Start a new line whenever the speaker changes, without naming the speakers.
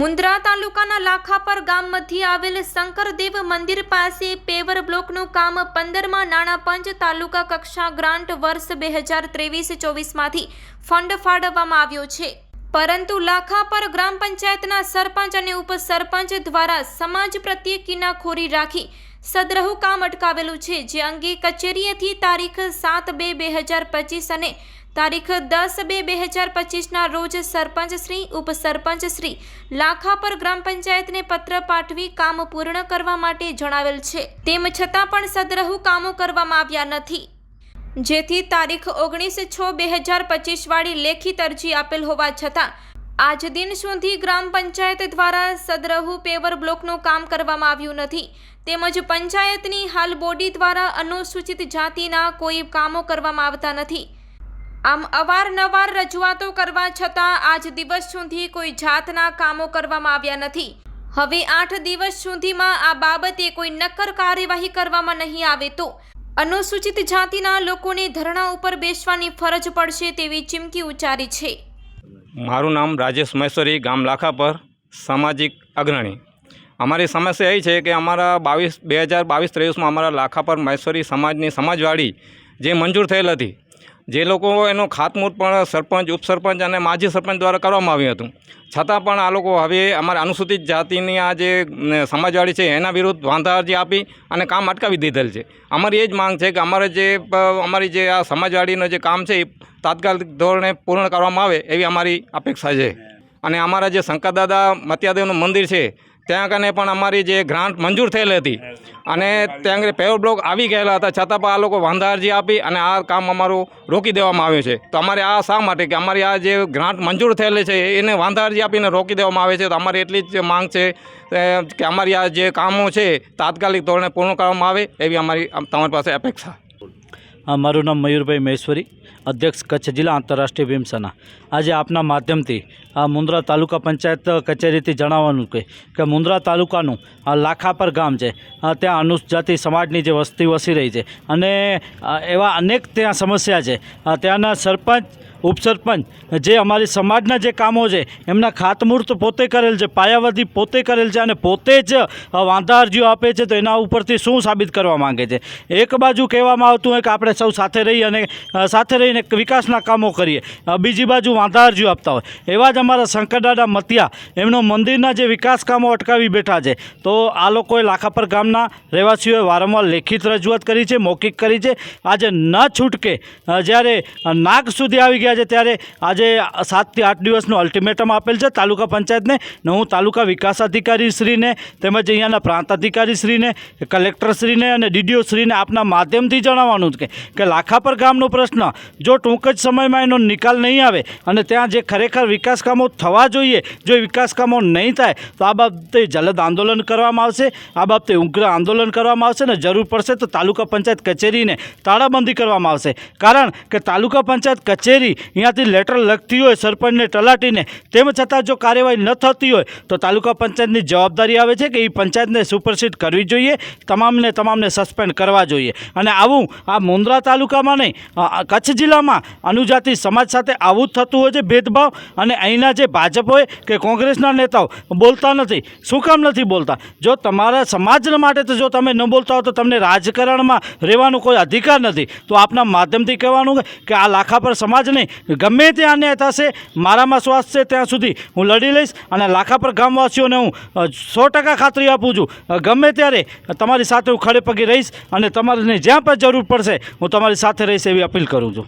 મુન્દ્રા તાલુકાના લાખાપર ગામ મધ્યે આવેલ શંકરદેવ મંદિર પાસે પેવર બ્લોકનું કામ પંદરમાં નાણાં પંચ તાલુકા કક્ષા ગ્રાન્ટ વર્ષ બે હજાર ત્રેવીસ ચોવીસમાંથી ફંડ ફાળવવામાં આવ્યો છે. પરંતુ લાખાપર ગ્રામ પંચાયતના સરપંચ અને ઉપસરપંચ દ્વારા સમાજ પ્રત્યે કિનાખોરી રાખી સદ્રહુ કામ અટકાવેલું છે, જે અંગે કચેરીએથી તારીખ સાત બે બે હજાર પચીસ અને તારીખ દસ બે બે હજાર પચીસના રોજ સરપંચ શ્રી ઉપસરપંચ શ્રી લાખાપર ગ્રામ પંચાયતને પત્ર પાઠવી કામ પૂર્ણ કરવા માટે જણાવેલ છે. તેમ છતાં પણ સદ્રહુ કામો કરવામાં આવ્યા નથી. જેથી તારીખ ઓગણીસ છ બે હજાર પચીસ વાળી લેખિત અરજી આપેલ હોવા છતાં, આજ દિન સુધી ગ્રામ પંચાયત દ્વારા સદરહુ પેવર બ્લોકનું કામ કરવામાં આવ્યું નથી. તેમજ પંચાયતની હાલ બોડી દ્વારા અનુસૂચિત જાતિના કોઈ કામો કરવામાં આવતા નથી. આમ અવારનવાર રજૂઆતો કરવા છતાં આજ દિવસ સુધી કોઈ જાતના કામો કરવામાં આવ્યા નથી. હવે આઠ દિવસ સુધીમાં આ બાબતે કોઈ નક્કર કાર્યવાહી કરવામાં નહીં આવે તો અનુસૂચિત જાતિના લોકોને ધરણા ઉપર બેસવાની ફરજ પડશે તેવી ચીમકી ઉચ્ચારી છે.
મારું નામ રાજેશ મહેશ્વરી, ગામ લાખા પર, સામાજિક અગ્રણી. અમારી સમસ્યા એ છે કે અમારા બાવીસ, બે હજાર બાવીસ ત્રેવીસમાં અમારા લાખા પર મહેશ્વરી સમાજની સમાજવાડી જે મંજૂર થયેલ હતી જે લોકો એનું ખાતમુહૂર્ત પણ સરપંચ, ઉપસરપંચ અને માજી સરપંચ દ્વારા કરવામાં આવ્યું હતું. છતાં પણ આ લોકો હવે અમારા અનુસૂચિત જાતિની આ જે સમાજવાળી છે એના વિરુદ્ધ વાંધા અરજી આપી અને કામ અટકાવી દીધેલ છે. અમારી એ જ માંગ છે કે અમારે જે અમારી જે આ સમાજવાળીનું જે કામ છે એ તાત્કાલિક ધોરણે પૂર્ણ કરવામાં આવે એવી અમારી અપેક્ષા છે. અને અમારા જે શંકરદાદા મત્યાદેવનું મંદિર છે ત્યાં કને પણ અમારી જે ગ્રાન્ટ મંજૂર થયેલી હતી. અને ત્યાં આગળ પેવર બ્લોક આવી ગયેલા હતા. છતાં પણ આ લોકો વાંધા અરજી આપી અને આ કામ અમારું રોકી દેવામાં આવ્યું છે. તો અમારે આ શા માટે કે અમારી આ જે ગ્રાન્ટ મંજૂર થયેલી છે, એને વાંધા અરજી આપીને રોકી દેવામાં આવે છે. તો અમારી એટલી જ માંગ છે કે અમારી આ જે કામો છે, તાત્કાલિક ધોરણે પૂર્ણ કરવામાં આવે એવી અમારી તમારી પાસે અપેક્ષા.
મારું નામ મયુરભાઈ મહેશ્વરી, અધ્યક્ષ કચ્છ જિલ્લા આંતરરાષ્ટ્રીય ભીમસેના. આજે આપના માધ્યમથી આ મુન્દ્રા તાલુકા પંચાયત કચેરીથી જણાવવાનું કે કે મુન્દ્રા તાલુકાનું આ લાખાપર ગામ છે. ત્યાં અનુજાતિ સમાજની જે વસ્તી વસી રહી છે. અને એવા અનેક ત્યાં સમસ્યા છે. ત્યાંના સરપંચ ઉપસરપંચ, જે અમારી સમાજના જે કામો છે, એમના ખાતમુહૂર્ત પોતે કરેલ છે, પાયાવધી પોતે કરેલ છે અને પોતે જ વાંધા અરજીઓ આપે છે, તો એના ઉપરથી શું સાબિત કરવા માંગે છે? એક બાજુ કહેવામાં આવતું હોય કે આપણે સૌ સાથે રહી અને સાથે રહીને વિકાસના કામો કરીએ બીજી બાજુ વાંધા અરજીઓ આપતા હોય. એવા જ અમારા શંકરદાદા મતિયા, એમનો મંદિરના જે વિકાસ કામો અટકાવી બેઠા છે, તો આ લોકોએ લાખાપર ગામના રહેવાસીઓએ વારંવાર લેખિત રજૂઆત કરી છે, મૌખિક કરી છે. આજે ન છૂટકે જ્યારે નાગ સુધી આવી ગયા છે ત્યારે આજે સાતથી આઠ દિવસનું અલ્ટિમેટમ આપેલ છે. તાલુકા પંચાયતને ને હું તાલુકા વિકાસ અધિકારી શ્રીને તેમજ અહીંયાના પ્રાંત અધિકારી શ્રીને કલેક્ટર શ્રીને અને ડીડીઓ શ્રીને આપના માધ્યમથી જણાવવાનું છે કે- લાખાપર ગામનો પ્રશ્ન, જો ટૂંક જ સમયમાં એનો નિકાલ નહીં આવે અને ત્યાં જે ખરેખર વિકાસ કામો થવા જોઈએ, જો વિકાસ કામો નહીં થાય, તો આ બાબતે જલદ આંદોલન કરવામાં આવશે. આ બાબતે ઉગ્ર આંદોલન કરવામાં આવશે ને જરૂર પડશે તો તાલુકા પંચાયત કચેરીને તાળાબંધી કરવામાં આવશે. કારણ કે તાલુકા પંચાયત કચેરી અહીંયાથી લેટર લખતી હોય સરપંચને તલાટીને, તેમ છતાં જો કાર્યવાહી ન થતી હોય, તો તાલુકા પંચાયતની જવાબદારી આવે છે કે એ પંચાયતને સુપરસીડ કરવી જોઈએ, તમામને તમામને સસ્પેન્ડ કરવા જોઈએ. અને આવું આ મુન્દ્રા તાલુકામાં નહીં કચ્છ જિલ્લામાં અનુજાતિ સમાજ સાથે આવું જ થતું હોય છે, ભેદભાવ. અને અહીંના જે ભાજપ હોય કે કોંગ્રેસના નેતાઓ, બોલતા નથી. શું કામ નથી બોલતા? જો તમારા સમાજ માટે તો જો તમે ન બોલતા હો તો તમને રાજકારણમાં રહેવાનો કોઈ અધિકાર નથી. તો આપના માધ્યમથી કહેવાનું કે આ લાખા પર સમાજ નહીં ગમે ત્યાં અન્યાય થશે, મારામાં શ્વાસ છે ત્યાં સુધી હું લડી લઈશ અને લાખા પર ગામવાસીઓને હું સો ટકા ખાતરી આપું છું. ગમે ત્યારે તમારી સાથે હું ખડે પગે રહીશ અને તમારે જ્યાં પણ જરૂર પડશે, હું તમારી સાથે રહીશ એવી અપીલ કરું છું.